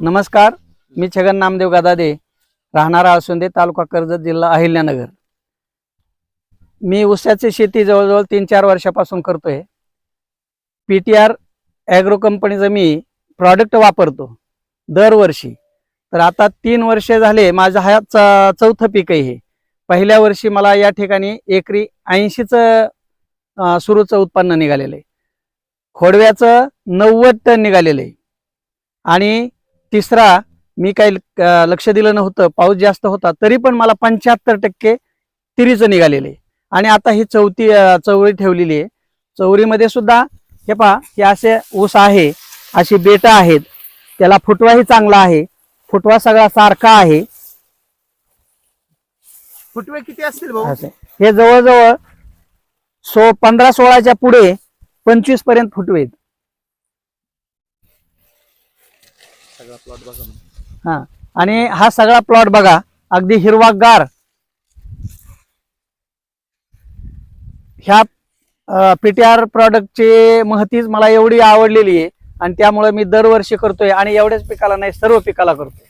नमस्कार मी छगन नामदेव गदादे राहणारा असुंदे तालुका कर्जत जिल्हा अहिल्यानगर. मी ऊसाची शेती जवळजवळ तीन चार वर्षापासून करतोय. पी टी आर ॲग्रो कंपनीचं मी प्रॉडक्ट वापरतो दरवर्षी. तर आता तीन वर्षे झाले माझं हा च- चौथं पीक आहे हे. पहिल्या वर्षी मला या ठिकाणी एकरी ऐंशीचं सुरूचं उत्पन्न निघालेलं आहे. खोडव्याचं नव्वद टन निघालेलं आहे. आणि तिसरा मी काही लक्ष दिलं नव्हतं पाऊस जास्त होता तरी पण मला पंच्याहत्तर टक्के तिरीचं निघालेलं आहे. आणि आता ही चौथी चवळी ठेवलेली आहे. चवळीमध्ये सुद्धा हे पहा हे असे ऊस आहे अशी बेटं आहेत. त्याला फुटवाही चांगला आहे. फुटवा सगळा सारखा आहे. फुटवे किती असतील भाऊ. हे जवळजवळ सो पंधरा सोळाच्या पुढे पंचवीसपर्यंत फुटवे आहेत. सगळा प्लॉट बघा हा. आणि हा सगळा प्लॉट बघा. अगदी हिरवागार. ह्या पीटीआर प्रॉडक्टची महतीच मला एवढी आवडलेली आहे. आणि त्यामुळे मी दरवर्षी करतोय. आणि एवढ्याच पिकाला नाही सर्व पिकाला करतोय.